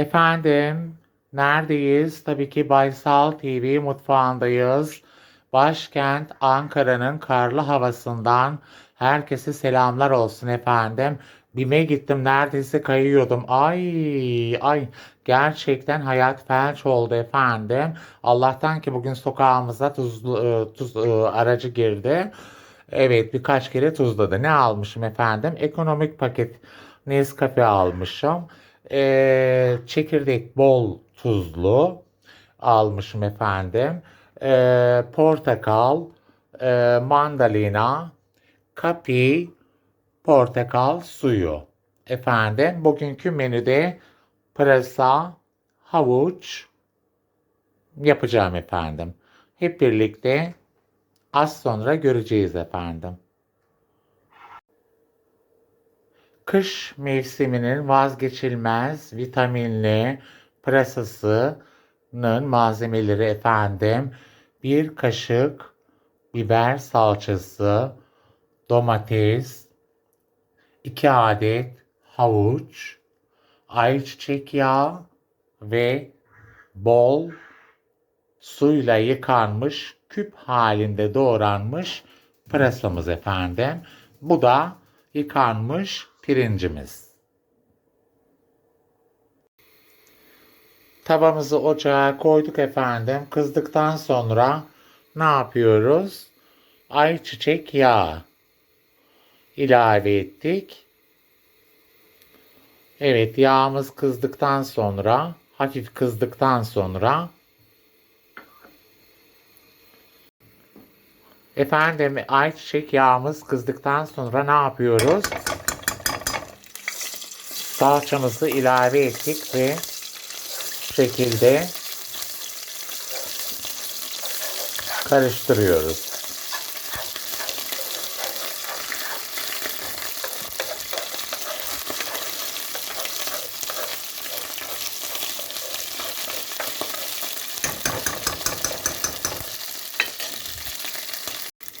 Efendim, neredeyiz? Tabii ki Baysal TV mutfağındayız. Başkent Ankara'nın karlı havasından herkese selamlar olsun efendim. BİM'e gittim neredeyse kayıyordum. Ay ay gerçekten hayat felç oldu efendim. Allah'tan ki bugün sokağımıza tuzlu, e, tuz e, aracı girdi. Evet birkaç kere tuzladı. Ne almışım efendim? Ekonomik paket Nescafe almışım. Ee, çekirdek bol tuzlu almışım efendim. Ee, portakal, e, mandalina, kapi, portakal suyu. Efendim bugünkü menüde pırasa, havuç yapacağım efendim. Hep birlikte az sonra göreceğiz efendim. Kış mevsiminin vazgeçilmez vitaminli pırasasının malzemeleri efendim. Bir kaşık biber salçası, domates, 2 adet havuç, ayçiçek yağı ve bol suyla yıkanmış küp halinde doğranmış pırasamız efendim. Bu da yıkanmış pirincimiz. Tavamızı ocağa koyduk efendim. Kızdıktan sonra ne yapıyoruz? Ayçiçek yağı ilave ettik. Evet yağımız kızdıktan sonra hafif kızdıktan sonra efendim ayçiçek yağımız kızdıktan sonra ne yapıyoruz? Salçamızı ilave ettik ve şu şekilde karıştırıyoruz.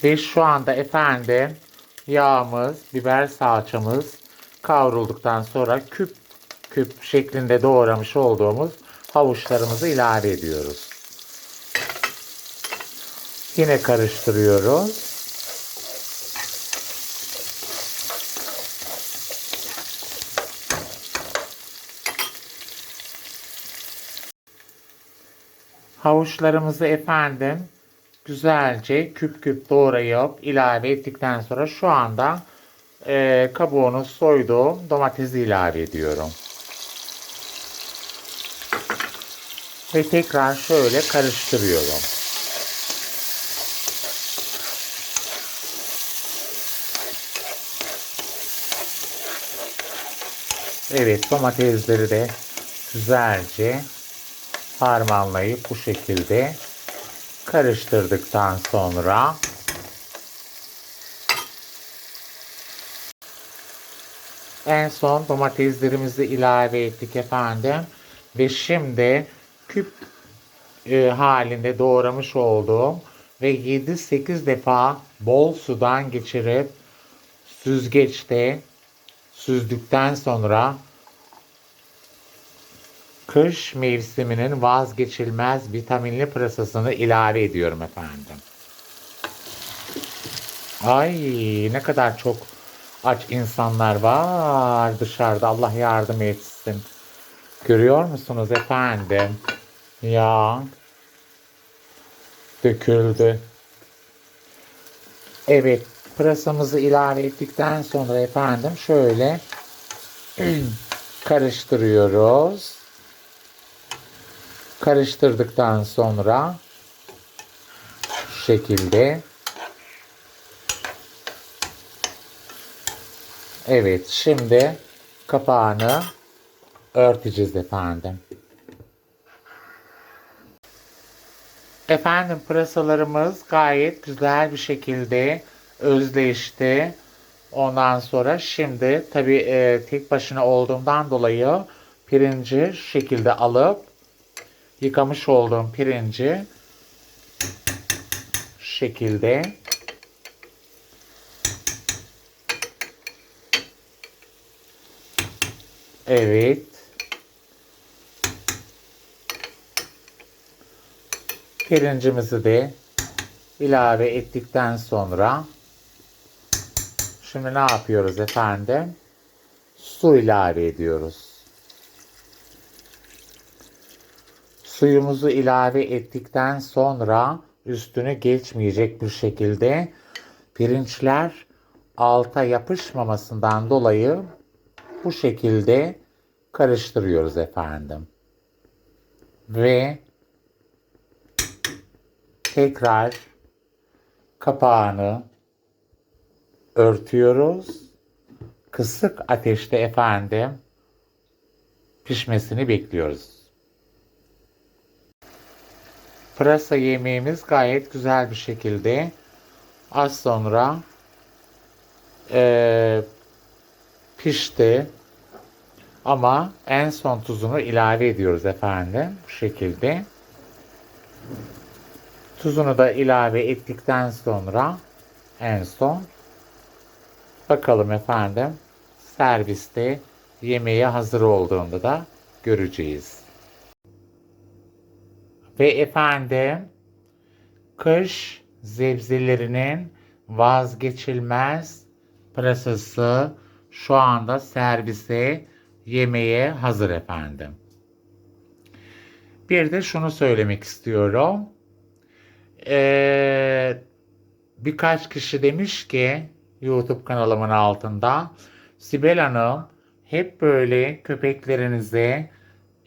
Ve şu anda efendim yağımız, biber salçamız kavrulduktan sonra küp küp şeklinde doğramış olduğumuz havuçlarımızı ilave ediyoruz. Yine karıştırıyoruz. Havuçlarımızı efendim güzelce küp küp doğrayıp ilave ettikten sonra şu anda e, kabuğunu soyduğum domatesi ilave ediyorum. Ve tekrar şöyle karıştırıyorum. Evet domatesleri de güzelce harmanlayıp bu şekilde karıştırdıktan sonra en son domateslerimizi ilave ettik efendim ve şimdi küp e, halinde doğramış olduğum ve 7-8 defa bol sudan geçirip süzgeçte süzdükten sonra kış mevsiminin vazgeçilmez vitaminli pırasasını ilave ediyorum efendim. Ay ne kadar çok aç insanlar var dışarıda. Allah yardım etsin. Görüyor musunuz efendim? Ya döküldü. Evet pırasamızı ilave ettikten sonra efendim şöyle karıştırıyoruz. Karıştırdıktan sonra şekilde Evet şimdi kapağını örteceğiz efendim. Efendim pırasalarımız gayet güzel bir şekilde özleşti. Ondan sonra şimdi tabi e, tek başına olduğumdan dolayı pirinci şekilde alıp yıkamış olduğum pirinci şekilde Evet. Pirincimizi de ilave ettikten sonra şimdi ne yapıyoruz efendim? Su ilave ediyoruz. Suyumuzu ilave ettikten sonra üstünü geçmeyecek bir şekilde pirinçler alta yapışmamasından dolayı bu şekilde karıştırıyoruz efendim. Ve tekrar kapağını örtüyoruz. Kısık ateşte efendim pişmesini bekliyoruz. Pırasa yemeğimiz gayet güzel bir şekilde az sonra eee, pişti. Ama en son tuzunu ilave ediyoruz efendim. Bu şekilde. Tuzunu da ilave ettikten sonra en son bakalım efendim serviste yemeğe hazır olduğunda da göreceğiz. Ve efendim kış zebzelerinin vazgeçilmez pırasası şu anda servise yemeğe hazır efendim. Bir de şunu söylemek istiyorum. Ee, birkaç kişi demiş ki YouTube kanalımın altında Sibel Hanım hep böyle köpeklerinize,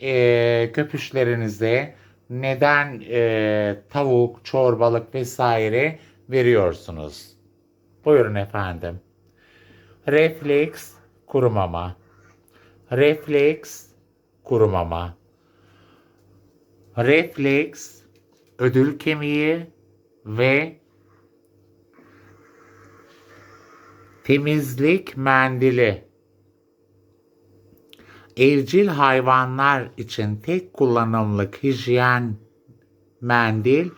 e, köpüşlerinize neden e, tavuk, çorbalık vesaire veriyorsunuz? Buyurun efendim. Refleks kurumama. Refleks kurumama. Refleks ödül kemiği ve temizlik mendili. Evcil hayvanlar için tek kullanımlık hijyen mendil,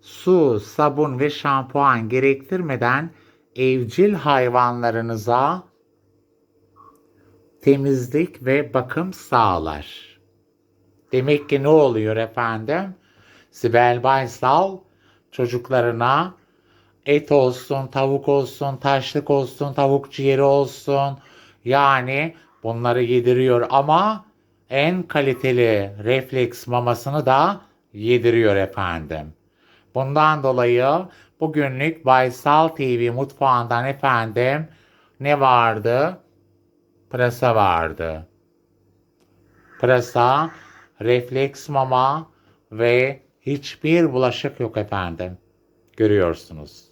su, sabun ve şampuan gerektirmeden evcil hayvanlarınıza temizlik ve bakım sağlar. Demek ki ne oluyor efendim? Sibel Baysal çocuklarına et olsun, tavuk olsun, taşlık olsun, tavuk ciğeri olsun. Yani bunları yediriyor ama en kaliteli refleks mamasını da yediriyor efendim. Bundan dolayı bugünlük Baysal TV mutfağından efendim ne vardı? Pırasa vardı. Pırasa, refleks mama ve hiçbir bulaşık yok efendim. Görüyorsunuz.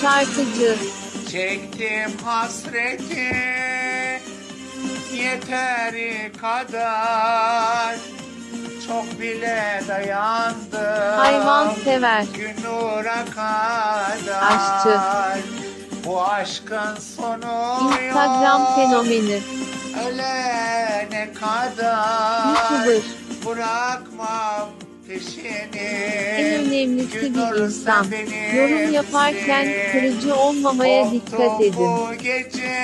Şarkıcı Çektim hasreti yeteri kadar çok bile dayandım. Hayvan sever. Gün nura kadar. Aşçı. Bu aşkın sonu Instagram yok. fenomeni Ölene kadar. YouTuber Bırakmam peşini. En önemlisi Gün bir insan. Yorum yaparken kırıcı olmamaya dikkat edin. bu gece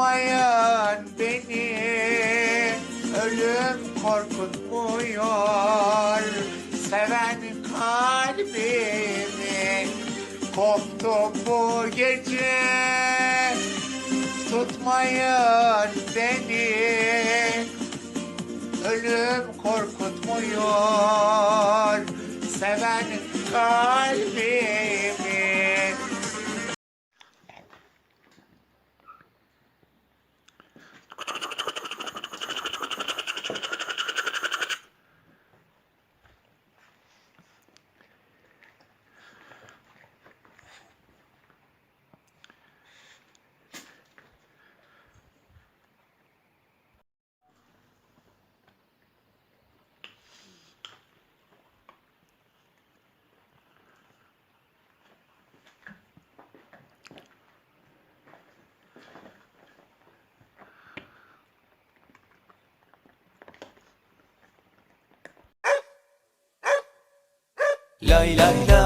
tutmayın beni ölüm korkutmuyor. Seven kalbimi koptu bu gece. Tutmayın beni ölüm korkutmuyor. Seven kalbimi hav hav lay